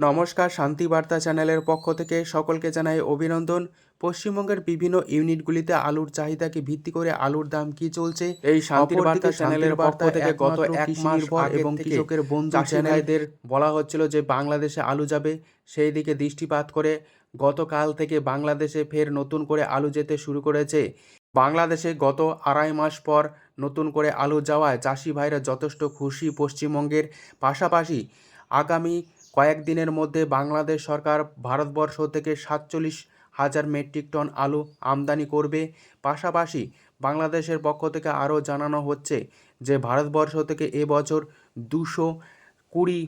নমস্কার শান্তি বার্তা চ্যানেলের পক্ষ থেকে সকলকে জানাই অভিনন্দন। পশ্চিমবঙ্গের বিভিন্ন ইউনিটগুলিতে আলুর চাহিদাকে ভিত্তি করে আলুর দাম কি চলছে? এই শান্তির বার্তা চ্যানেলের পক্ষ থেকে গত এক মাস পর এবং কৃষকের বন্ধু চ্যানেলদের বলা হচ্ছিল যে বাংলাদেশে আলু যাবে সেই দিকে দৃষ্টিপাত করে গতকাল থেকে বাংলাদেশে ফের নতুন করে আলু যেতে শুরু করেছে। বাংলাদেশে গত আড়াই মাস পর নতুন করে আলু যাওয়ায় চাষি ভাইরা যথেষ্ট খুশি পশ্চিমবঙ্গের। পাশাপাশি আগামী কয়েকদিনের মধ্যে বাংলাদেশ সরকার ভারতবর্ষ থেকে সাতচল্লিশ হাজার মেট্রিক টন আলু আমদানি করবে। পাশাপাশি বাংলাদেশের পক্ষ থেকে আরও জানানো হচ্ছে যে, ভারতবর্ষ থেকে এবছর দুশো কুড়ি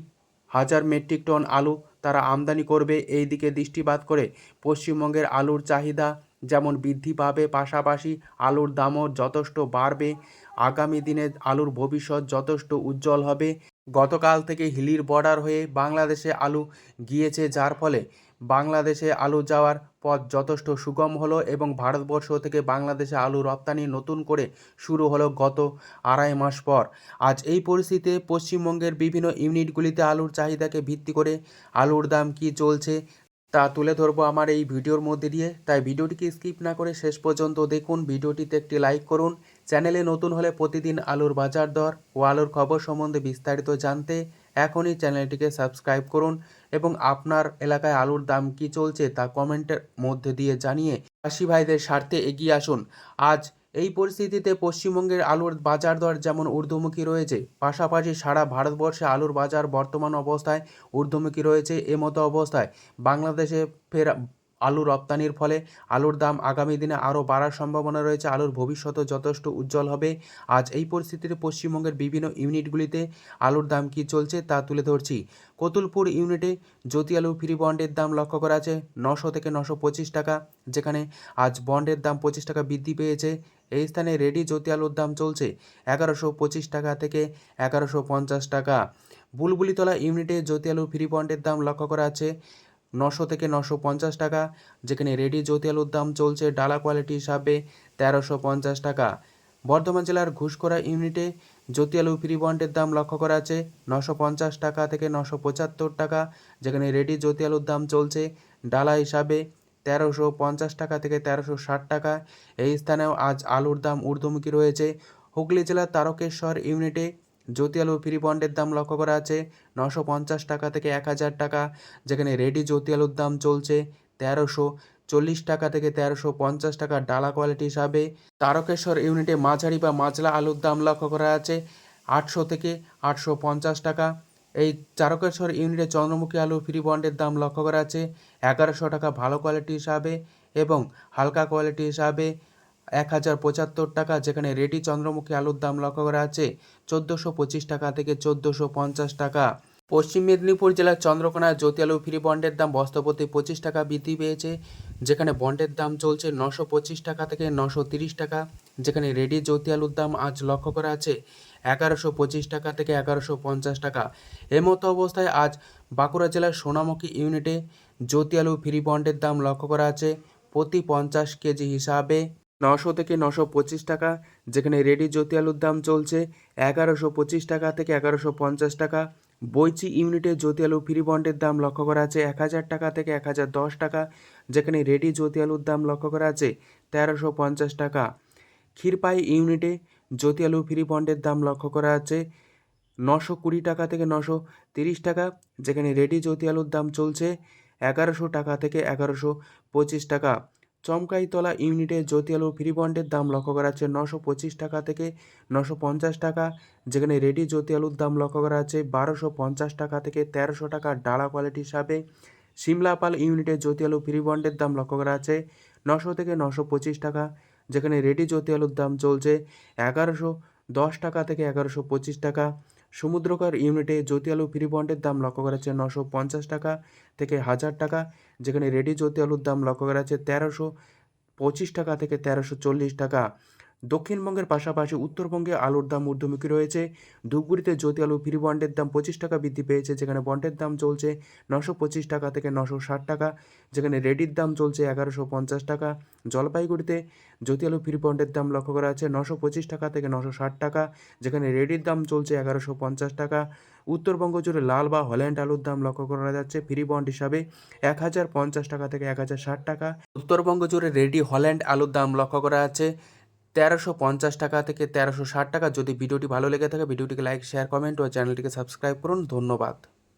হাজার মেট্রিক টন আলু তারা আমদানি করবে। এই দিকে দৃষ্টিপাত করে পশ্চিমবঙ্গের আলুর চাহিদা যেমন বৃদ্ধি পাবে, পাশাপাশি আলুর দামও যথেষ্ট বাড়বে। আগামী দিনে আলুর ভবিষ্যৎ যথেষ্ট উজ্জ্বল হবে। গতকাল থেকে হিলির বর্ডার হয়ে বাংলাদেশে আলু গিয়েছে, যার ফলে বাংলাদেশে আলু যাওয়ার পথ যথেষ্ট সুগম হলো এবং ভারতবর্ষ থেকে বাংলাদেশে আলু রপ্তানি নতুন করে শুরু হলো গত আড়াই মাস পর। আজ এই পরিস্থিতিতে পশ্চিমবঙ্গের বিভিন্ন ইউনিটগুলিতে আলুর চাহিদাকে ভিত্তি করে আলুর দাম কি চলছে তা তুলে ধরবো আমার এই ভিডিওর মধ্যে দিয়ে। তাই ভিডিওটিকে স্কিপ না করে শেষ পর্যন্ত দেখুন। ভিডিওটিতে একটি লাইক করুন। চ্যানেলে নতুন হলে প্রতিদিন আলুর বাজার দর ও আলুর খবর সম্বন্ধে বিস্তারিত জানতে এখনই চ্যানেলটিকে সাবস্ক্রাইব করুন এবং আপনার এলাকায় আলুর দাম কি চলছে তা কমেন্টের মধ্যে দিয়ে জানিয়ে চাষি ভাইদের স্বার্থে এগিয়ে আসুন। আজ এই পরিস্থিতিতে পশ্চিমবঙ্গের আলুর বাজার দর যেমন ঊর্ধ্বমুখী রয়েছে, পাশাপাশি সারা ভারতবর্ষে আলুর বাজার বর্তমান অবস্থায় ঊর্ধ্বমুখী রয়েছে এমতো অবস্থায়। বাংলাদেশে ফের আলু রপ্তানির ফলে আলুর দাম আগামী দিনে আরও বাড়ার সম্ভাবনা রয়েছে। আলুর ভবিষ্যতও যথেষ্ট উজ্জ্বল হবে। আজ এই পরিস্থিতিতে পশ্চিমবঙ্গের বিভিন্ন ইউনিটগুলিতে আলুর দাম কী চলছে তা তুলে ধরছি। কতুলপুর ইউনিটে জ্যোতি আলু ফ্রি বন্ডের দাম লক্ষ্য করা আছে নশো থেকে নশো পঁচিশ টাকা, যেখানে আজ বন্ডের দাম পঁচিশ টাকা বৃদ্ধি পেয়েছে। এই স্থানে রেডি জ্যোতি আলুর দাম চলছে এগারোশো পঁচিশ টাকা থেকে এগারোশো পঞ্চাশ টাকা। বুলবুলিতলা ইউনিটে জ্যোতি আলু ফ্রি বন্ডের দাম লক্ষ্য করা আছে নশো থেকে নশো পঞ্চাশ টাকা, যেখানে রেডি জ্যোতি আলুর দাম চলছে ডালা কোয়ালিটি হিসাবে তেরোশো পঞ্চাশ টাকা। বর্ধমান জেলার ঘুষকরা ইউনিটে জ্যোতি আলু ফ্রি বন্ডের দাম লক্ষ্য করা আছে নশো পঞ্চাশ টাকা থেকে নশো পঁচাত্তর টাকা, যেখানে রেডি জ্যোতি আলুর দাম চলছে ডালা হিসাবে তেরোশো পঞ্চাশ টাকা থেকে তেরোশো ষাট টাকা। এই স্থানেও আজ আলুর দাম ঊর্ধ্বমুখী রয়েছে। হুগলি জেলার তারকেশ্বর ইউনিটে জ্যোতি আলু ফ্রি বন্ডের দাম লক্ষ্য করা আছে। নশো পঞ্চাশ টাকা থেকে এক হাজার টাকা, যেখানে রেডি জ্যোতি আলুর দাম চলছে তেরোশো চল্লিশ টাকা থেকে তেরোশো পঞ্চাশ টাকা ডালা কোয়ালিটি হিসাবে। তারকেশ্বর ইউনিটে মাঝারি বা মাঝলা আলুর দাম লক্ষ্য করা আছে আটশো থেকে আটশো পঞ্চাশ টাকা। এই চারকেশ্বর ইউনিটে চন্দ্রমুখী আলু ফ্রি বন্ডের দাম লক্ষ্য করা আছে এগারোশো টাকা ভালো কোয়ালিটি হিসাবে এবং হালকা কোয়ালিটি হিসাবে। এক হাজার পঁচাত্তর টাকা, যেখানে রেডি চন্দ্রমুখী আলুর দাম লক্ষ্য করা আছে, চোদ্দোশো পঁচিশ টাকা থেকে চোদ্দোশো পঞ্চাশ টাকা। পশ্চিম মেদিনীপুর জেলার চন্দ্রকোনা জ্যোতি আলু ফ্রি বন্ডের দাম বস্তাপতি পঁচিশ টাকা বৃদ্ধি পেয়েছে, যেখানে বন্ডের দাম চলছে নশো পঁচিশ টাকা থেকে নশো তিরিশ টাকা, যেখানে রেডি জ্যোতি আলুর দাম আজ লক্ষ্য করা আছে এগারোশো পঁচিশ টাকা থেকে এগারোশো পঞ্চাশ টাকা। এমতো অবস্থায় আজ বাঁকুড়া জেলার সোনামুখী ইউনিটে জ্যোতি আলু ফ্রি বন্ডের দাম লক্ষ্য করা আছে প্রতি পঞ্চাশ কেজি হিসাবে। নশো থেকে নশো পঁচিশ টাকা, যেখানে রেডি জ্যোতি আলুর দাম চলছে এগারোশো পঁচিশ টাকা থেকে এগারোশো পঞ্চাশ টাকা। বইচি ইউনিটে জ্যোতি আলু ফ্রি বন্ডের দাম লক্ষ্য করা আছে এক হাজার টাকা থেকে এক হাজার দশ টাকা, যেখানে রেডি জ্যোতি আলুর দাম লক্ষ্য করা আছে তেরোশো পঞ্চাশ টাকা। ক্ষীরপাই ইউনিটে জ্যোতি আলু ফ্রি বন্ডের দাম লক্ষ্য করা আছে নশো কুড়ি টাকা থেকে নশো তিরিশ টাকা, যেখানে রেডি জ্যোতি আলুর দাম চলছে এগারোশো টাকা থেকে এগারোশো পঁচিশ টাকা। চমকাইতলা ইউনিটে জ্যোতি আলু ফ্রি বন্ডের দাম লক্ষ্য করা আছে নশো পঁচিশ টাকা থেকে নশো পঞ্চাশ টাকা। যেখানে রেডি জ্যোতি আলুর দাম লক্ষ্য করা আছে বারোশো পঞ্চাশ টাকা থেকে তেরোশো টাকা ডালা কোয়ালিটি হিসাবে। সিমলাপাল ইউনিটে জ্যোতি আলু ফ্রি বন্ডের দাম লক্ষ্য করা আছে নশো থেকে নশো পঁচিশ টাকা। যেখানে রেডি জ্যোতি আলুর দাম চলছে এগারোশো দশ টাকা থেকে এগারোশো পঁচিশ টাকা। সমুদ্রকর ইউনিটে জ্যোতি আলু ফ্রি বন্ডের দাম লক্ষ্য করা হচ্ছে নশো পঞ্চাশ টাকা থেকে হাজার টাকা, যেখানে রেডি জ্যোতি আলুর দাম লক্ষ্য করা হচ্ছে তেরোশো পঁচিশ টাকা থেকে তেরোশো চল্লিশ টাকা। দক্ষিণবঙ্গের পাশাপাশি উত্তরবঙ্গে আলুর দাম ঊর্ধ্বমুখী রয়েছে। ধূপগুড়িতে জ্যোতি আলু ফ্রি বন্ডের দাম পঁচিশ টাকা বৃদ্ধি পেয়েছে, যেখানে বন্ডের দাম চলছে নশো পঁচিশ টাকা থেকে নশো ষাট টাকা, যেখানে রেডির দাম চলছে এগারোশো পঞ্চাশ টাকা। জলপাইগুড়িতে জ্যোতি আলু ফ্রি বন্ডের দাম লক্ষ্য করা আছে নশো পঁচিশ টাকা থেকে নশো ষাট টাকা, যেখানে রেডির দাম চলছে এগারোশো পঞ্চাশ টাকা। উত্তরবঙ্গ জুড়ে লাল বা হল্যান্ড আলুর দাম লক্ষ্য করা যাচ্ছে ফ্রি বন্ড হিসাবে এক হাজার পঞ্চাশ টাকা থেকে এক হাজার ষাট টাকা। উত্তরবঙ্গ জুড়ে রেডি হল্যান্ড আলুর দাম লক্ষ্য করা যাচ্ছে তেরোশো পঞ্চাশ টাকা থেকে তেরোশো ষাট টাকা। যদি ভিডিওটি ভালো লেগে থাকে, ভিডিওটিকে লাইক শেয়ার কমেন্ট ও চ্যানেলটিকে সাবস্ক্রাইব করুন। ধন্যবাদ।